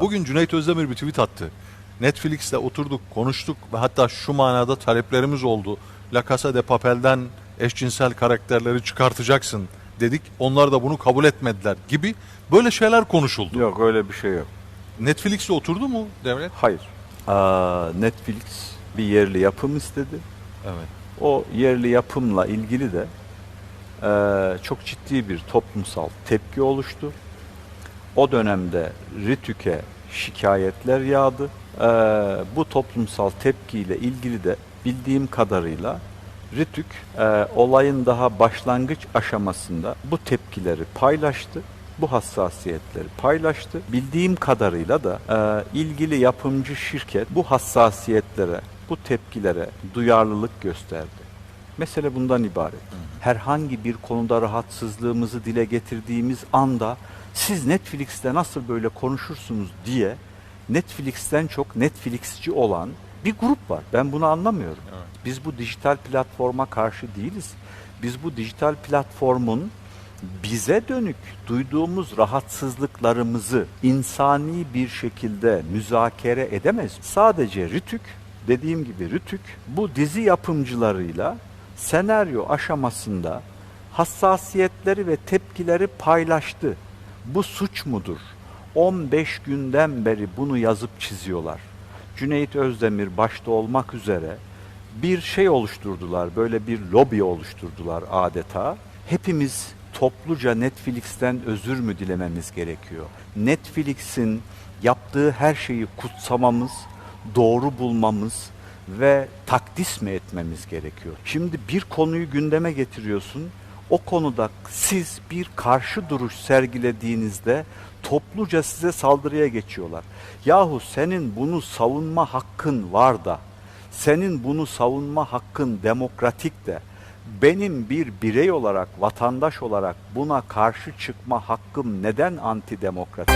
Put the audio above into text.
Bugün Cüneyt Özdemir bir tweet attı. Netflix'te oturduk, konuştuk ve hatta şu manada taleplerimiz oldu. La Casa de Papel'den eşcinsel karakterleri çıkartacaksın dedik. Onlar da bunu kabul etmediler gibi böyle şeyler konuşuldu. Yok öyle bir şey yok. Netflix'te oturdu mu devlet? Hayır. Aa, Netflix bir yerli yapım istedi. Evet. O yerli yapımla ilgili de eee, çok ciddi bir toplumsal tepki oluştu. O dönemde RTÜK'e şikayetler yağdı. Eee, bu toplumsal tepkiyle ilgili de bildiğim kadarıyla RTÜK eee, olayın daha başlangıç aşamasında bu tepkileri paylaştı. Bu hassasiyetleri paylaştı. Bildiğim kadarıyla da eee, ilgili yapımcı şirket bu hassasiyetlere, bu tepkilere duyarlılık gösterdi. Mesele bundan ibaret. Herhangi bir konuda rahatsızlığımızı dile getirdiğimiz anda siz Netflix'te nasıl böyle konuşursunuz diye Netflix'ten çok Netflix'ci olan bir grup var. Ben bunu anlamıyorum. Biz bu dijital platforma karşı değiliz. Biz bu dijital platformun bize dönük duyduğumuz rahatsızlıklarımızı insani bir şekilde müzakere edemez. Sadece Rütük, dediğim gibi Rütük bu dizi yapımcılarıyla senaryo aşamasında hassasiyetleri ve tepkileri paylaştı. Bu suç mudur? 15 günden beri bunu yazıp çiziyorlar. Cüneyt Özdemir başta olmak üzere bir şey oluşturdular. Böyle bir lobi oluşturdular adeta. Hepimiz topluca Netflix'ten özür mü dilememiz gerekiyor? Netflix'in yaptığı her şeyi kutsamamız, doğru bulmamız ve takdis mi etmemiz gerekiyor? Şimdi bir konuyu gündeme getiriyorsun. O konuda siz bir karşı duruş sergilediğinizde topluca size saldırıya geçiyorlar. Yahu senin bunu savunma hakkın var da, senin bunu savunma hakkın demokratik de, benim bir birey olarak, vatandaş olarak buna karşı çıkma hakkım neden antidemokratik?